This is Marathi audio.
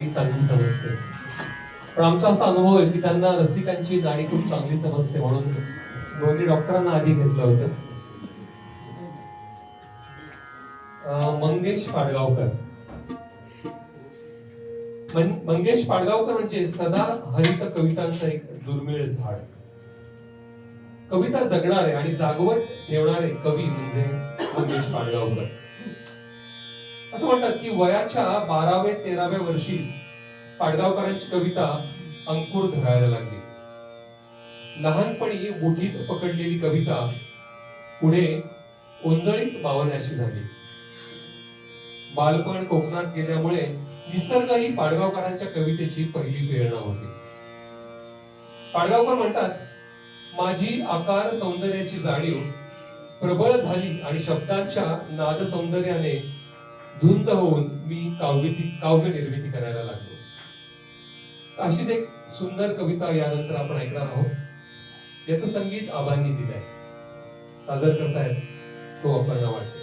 चांगली समजते. पण आमचा असा अनुभव आहे की त्यांना रसिकांची गाणी खूप चांगली समजते म्हणून दोन्ही डॉक्टरांना आधी घेतलं होतं. मंगेश पाडगावकर. मंगेश पाडगावकर म्हणजे सदा हरित कवितांचं एक दुर्मिळ झाड. कविता जगणारे आणि जागवत ठेवणारे कवी म्हणजे मंगेश पाडगावकर. असं म्हणतात की वयाच्या बाराव्या तेराव्या वर्षी पाडगावकरांची कविता अंकुर धरायला लागली. लहानपणी मुठीत पकडलेली कविता पुढे ओंजळीत मावण्याशी झाली. बालपण कोकणात गेल्यामुळे निसर्ग ही पाडगावकरांच्या कवितेची पहिली प्रेरणा होती. पाडगावकर म्हणतात माझी आकार सौंदर्याची जाणीव प्रबळ झाली आणि शब्दांच्या नाद सौंदर्याने धुंद होऊन मी काव्य काव्य निर्मिती करायला लागलो. अशीच एक सुंदर कविता यानंतर आपण ऐकणार आहोत. याचं संगीत आबांनी दिलंय. सादर करतायत तो आपल्याला वाटतो